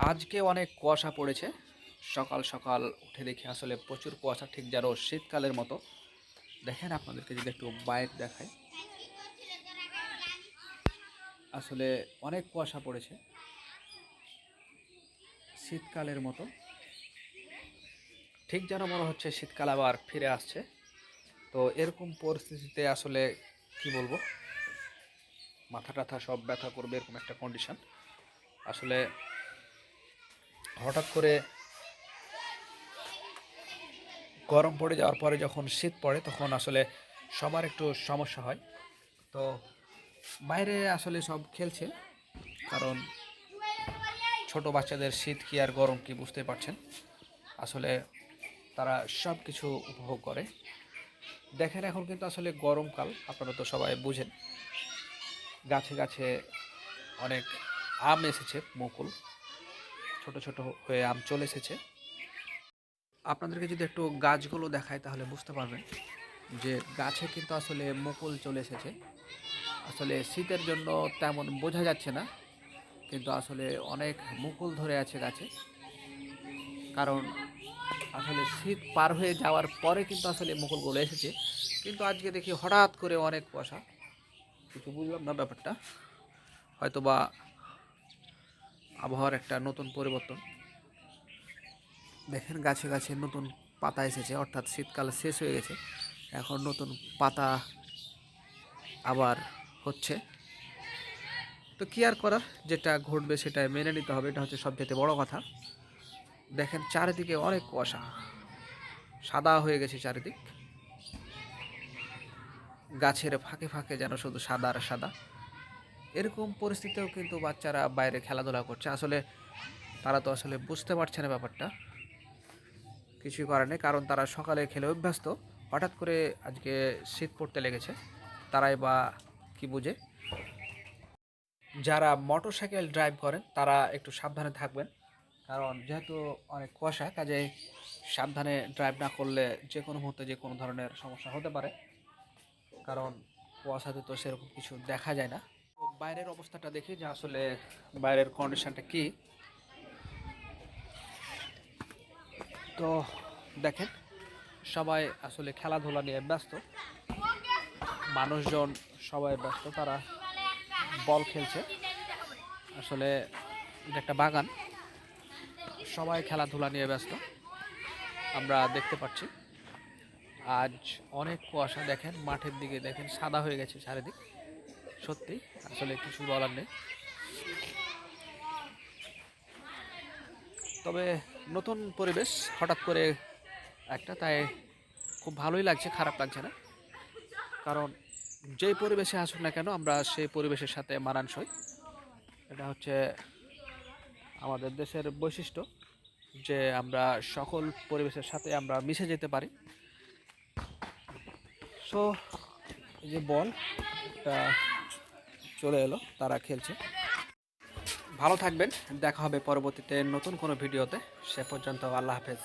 আজকে অনেক কুয়াশা পড়েছে। সকাল সকাল উঠে দেখি আসলে প্রচুর কুয়াশা, ঠিক যেন শীতকালের মতো। দেখেন আপনাদেরকে যদি একটু বাইক দেখায় আসলে অনেক কুয়াশা পড়েছে। শীতকালের মতো। ঠিক যেন মনে হচ্ছে শীতকাল আবার ফিরে আসছে। তো এরকম পরিস্থিতিতে আসলে কি বলব? মাথা টাথা সব ব্যথা করবে এরকম একটা কন্ডিশন আসলে হঠাৎ করে গরম পড়ে যাওয়ার পরে যখন শীত পড়ে, তখন আসলে সবার একটু সমস্যা হয়। তো বাইরে আসলে সব খেলছে, কারণ ছোট বাচ্চাদের শীত কি আর গরম কি বুঝতে পারছেন? আসলে তারা সব কিছু উপভোগ করে। দেখেন এখন কিন্তু আসলে গরমকাল, আপনারা তো সবাই বুঝেন। গাছে গাছে অনেক আম এসেছে, মুকুল। ছোট ছোট হয়ে আম চলে এসেছে। আপনাদেরকে যদি একটু গাছগুলো দেখায় তাহলে বুঝতে পারবেন যে গাছে কিন্তু আসলে মুকুল চলে এসেছে। আসলে শীতের জন্য তেমন বোঝা যাচ্ছে না, কিন্তু আসলে অনেক মুকুল ধরে আছে গাছে। কারণ আসলে শীত পার হয়ে যাওয়ার পরে কিন্তু আসলে মুকুলগুলো এসেছে। কিন্তু আজকে দেখি হঠাৎ করে অনেক কুয়াশা। কিছু বুঝলাম না ব্যাপারটা। হয়তো বা আবহাওয়ার একটা নতুন পরিবর্তন। দেখেন গাছে গাছে নতুন পাতা এসেছে, অর্থাৎ শীতকাল শেষ হয়ে গেছে। এখন নতুন পাতা আবার হচ্ছে। তো কি আর করার, যেটা ঘটবে সেটা মেনে নিতে হবে, এটা হচ্ছে সবচেয়ে বড় কথা। দেখেন চারিদিকে অনেক কুয়াশা, সাদা হয়ে গেছে চারিদিক। গাছের ফাঁকে ফাঁকে যেন শুধু সাদা আর সাদা। এরকম পরিস্থিতিতেও কিন্তু বাচ্চারা বাইরে খেলাধুলা করছে। আসলে তারা তো আসলে বুঝতে পারছে না ব্যাপারটা। কিছুই করার নেই, কারণ তারা সকালে খেলে অভ্যস্ত। হঠাৎ করে আজকে শীত পড়তে লেগেছে। তারাই বা কি বুঝে? যারা মোটর সাইকেল ড্রাইভ করেন, তারা একটু সাবধানে থাকবেন। কারণ যেহেতু অনেক কুয়াশা কাজে সাবধানে ড্রাইভ না করলে যে কোনো মুহূর্তে যে কোনো ধরনের সমস্যা হতে পারে। কারণ কুয়াশাতে তো সেরকম কিছু দেখা যায় না। বাইরের অবস্থাটা দেখি যে আসলে বাইরের কন্ডিশনটা কি। তো দেখেন, সবাই আসলে খেলাধুলা নিয়ে ব্যস্ত। মানুষজন সবাই ব্যস্ত, তারা বল খেলছে। আসলে এটা একটা বাগান। সবাই খেলাধুলা নিয়ে ব্যস্ত, আমরা দেখতে পাচ্ছি। আজ অনেক কুয়াশা, দেখেন, মাঠের দিকে, দেখেন, সাদা হয়ে গেছে চারিদিক। সত্যি, আসলে কিছু বলার নেই। তবে নতুন পরিবেশ হঠাৎ করে একটা, তাই খুব ভালোই লাগছে, খারাপ লাগছে না। কারণ যেই পরিবেশে আসুক না কেন, আমরা সেই পরিবেশের সাথে মানানসই। এটা হচ্ছে আমাদের দেশের বৈশিষ্ট্য যে আমরা সকল পরিবেশের সাথে আমরা মিশে যেতে পারি। সো এই যে বল, এটা চলে এলো, তারা খেলছে। ভালো থাকবেন, দেখা হবে পরবর্তীতে নতুন কোনো ভিডিওতে। সে পর্যন্ত আল্লাহ হাফেজ।